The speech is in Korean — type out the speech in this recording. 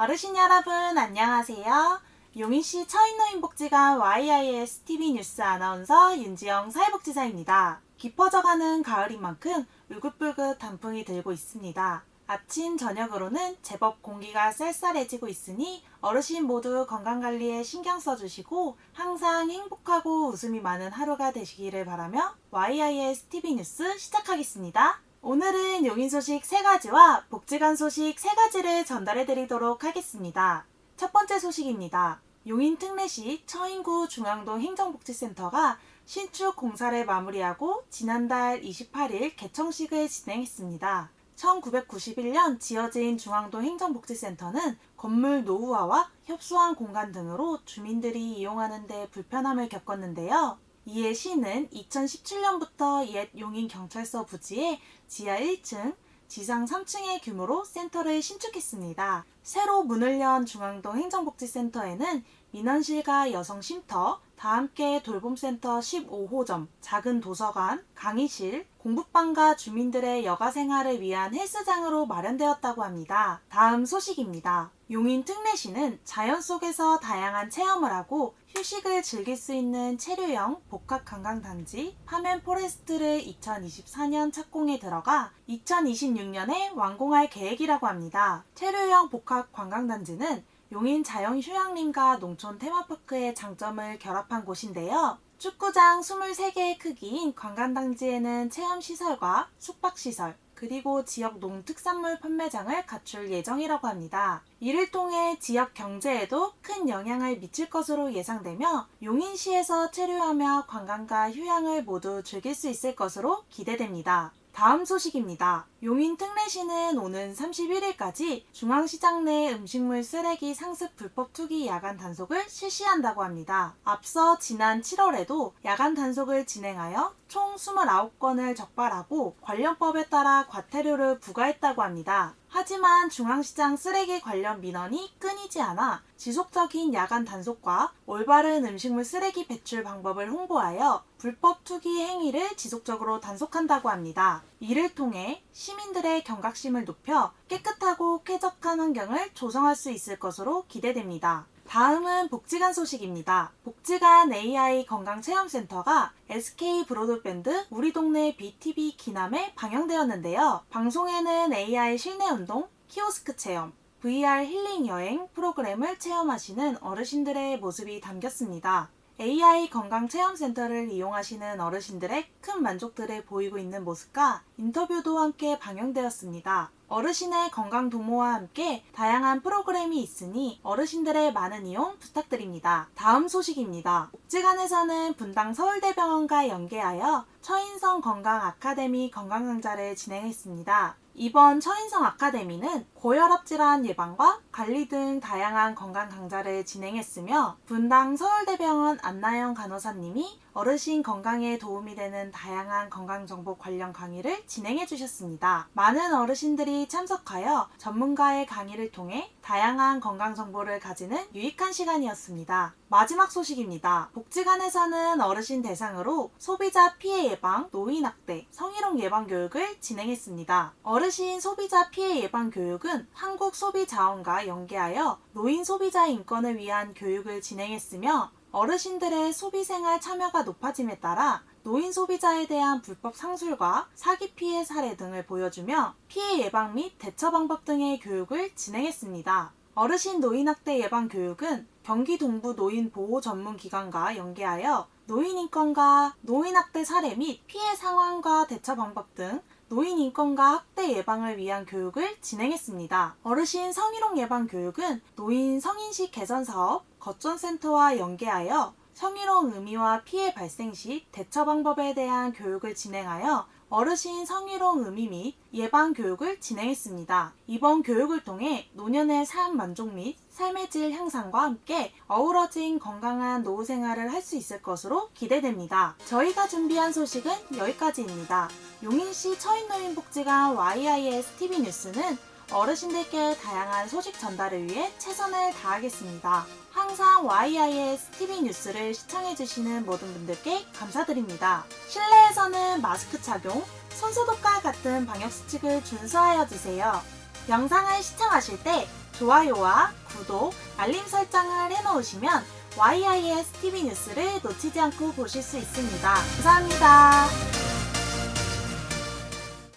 어르신 여러분 안녕하세요. 용인시 처인노인 복지관 YIS TV 뉴스 아나운서 윤지영 사회복지사입니다. 깊어져가는 가을인 만큼 울긋불긋 단풍이 들고 있습니다. 아침 저녁으로는 제법 공기가 쌀쌀해지고 있으니 어르신 모두 건강관리에 신경 써주시고 항상 행복하고 웃음이 많은 하루가 되시기를 바라며 YIS TV 뉴스 시작하겠습니다. 오늘은 용인 소식 3가지와 복지관 소식 3가지를 전달해 드리도록 하겠습니다. 첫 번째 소식입니다. 용인 특례시 처인구 중앙동 행정복지센터가 신축 공사를 마무리하고 지난달 28일 개청식을 진행했습니다. 1991년 지어진 중앙동 행정복지센터는 건물 노후화와 협소한 공간 등으로 주민들이 이용하는 데 불편함을 겪었는데요. 이에 시는 2017년부터 옛 용인 경찰서 부지에 지하 1층, 지상 3층의 규모로 센터를 신축했습니다. 새로 문을 연 중앙동 행정복지센터에는 민원실과 여성쉼터, 다함께 돌봄센터 15호점, 작은 도서관, 강의실, 공부방과 주민들의 여가 생활을 위한 헬스장으로 마련되었다고 합니다. 다음 소식입니다. 용인 특례시는 자연 속에서 다양한 체험을 하고 휴식을 즐길 수 있는 체류형 복합 관광단지 파면 포레스트를 2024년 착공에 들어가 2026년에 완공할 계획이라고 합니다. 체류형 복합 관광단지는 용인 자연휴양림과 농촌 테마파크의 장점을 결합한 곳인데요. 축구장 23개의 크기인 관광단지에는 체험시설과 숙박시설, 그리고 지역 농특산물 판매장을 갖출 예정이라고 합니다. 이를 통해 지역 경제에도 큰 영향을 미칠 것으로 예상되며 용인시에서 체류하며 관광과 휴양을 모두 즐길 수 있을 것으로 기대됩니다. 다음 소식입니다. 용인 특례시는 오는 31일까지 중앙시장 내 음식물 쓰레기 상습 불법 투기 야간 단속을 실시한다고 합니다. 앞서 지난 7월에도 야간 단속을 진행하여 총 29건을 적발하고 관련법에 따라 과태료를 부과했다고 합니다. 하지만 중앙시장 쓰레기 관련 민원이 끊이지 않아 지속적인 야간 단속과 올바른 음식물 쓰레기 배출 방법을 홍보하여 불법 투기 행위를 지속적으로 단속한다고 합니다. 이를 통해 시민들의 경각심을 높여 깨끗하고 쾌적한 환경을 조성할 수 있을 것으로 기대됩니다. 다음은 복지관 소식입니다. 복지관 AI 건강체험센터가 SK 브로드밴드 우리 동네 BTV 기남에 방영되었는데요. 방송에는 AI 실내 운동, 키오스크 체험, VR 힐링 여행 프로그램을 체험하시는 어르신들의 모습이 담겼습니다. AI 건강체험센터를 이용하시는 어르신들의 큰 만족들을 보이고 있는 모습과 인터뷰도 함께 방영되었습니다. 어르신의 건강 도모와 함께 다양한 프로그램이 있으니 어르신들의 많은 이용 부탁드립니다. 다음 소식입니다. 복지관에서는 분당 서울대병원과 연계하여 처인성 건강 아카데미 건강 강좌를 진행했습니다. 이번 처인성 아카데미는 고혈압 질환 예방과 관리 등 다양한 건강 강좌를 진행했으며 분당 서울대병원 안나영 간호사님이 어르신 건강에 도움이 되는 다양한 건강 정보 관련 강의를 진행해 주셨습니다. 많은 어르신들이 참석하여 전문가의 강의를 통해 다양한 건강 정보를 가지는 유익한 시간이었습니다. 마지막 소식입니다. 복지관에서는 어르신 대상으로 소비자 피해 예방, 노인 학대, 성희롱 예방 교육을 진행했습니다. 어르신 소비자 피해 예방 교육은 한국 소비자원과 연계하여 노인 소비자 인권을 위한 교육을 진행했으며 어르신들의 소비 생활 참여가 높아짐에 따라 노인 소비자에 대한 불법 상술과 사기 피해 사례 등을 보여주며 피해 예방 및 대처 방법 등의 교육을 진행했습니다. 어르신 노인 학대 예방 교육은 경기 동부 노인 보호 전문 기관과 연계하여 노인 인권과 노인 학대 사례 및 피해 상황과 대처 방법 등 노인 인권과 학대 예방을 위한 교육을 진행했습니다. 어르신 성희롱 예방 교육은 노인 성인식 개선 사업 거점센터와 연계하여 성희롱 의미와 피해 발생 시 대처 방법에 대한 교육을 진행하여 어르신 성희롱 의미 및 예방 교육을 진행했습니다. 이번 교육을 통해 노년의 삶 만족 및 삶의 질 향상과 함께 어우러진 건강한 노후 생활을 할 수 있을 것으로 기대됩니다. 저희가 준비한 소식은 여기까지입니다. 용인시 처인노인복지관 YIS TV 뉴스는 어르신들께 다양한 소식 전달을 위해 최선을 다하겠습니다. 항상 YIS TV 뉴스를 시청해주시는 모든 분들께 감사드립니다. 실내에서는 마스크 착용, 손소독과 같은 방역수칙을 준수하여 주세요. 영상을 시청하실 때 좋아요와 구독, 알림 설정을 해놓으시면 YIS TV 뉴스를 놓치지 않고 보실 수 있습니다. 감사합니다.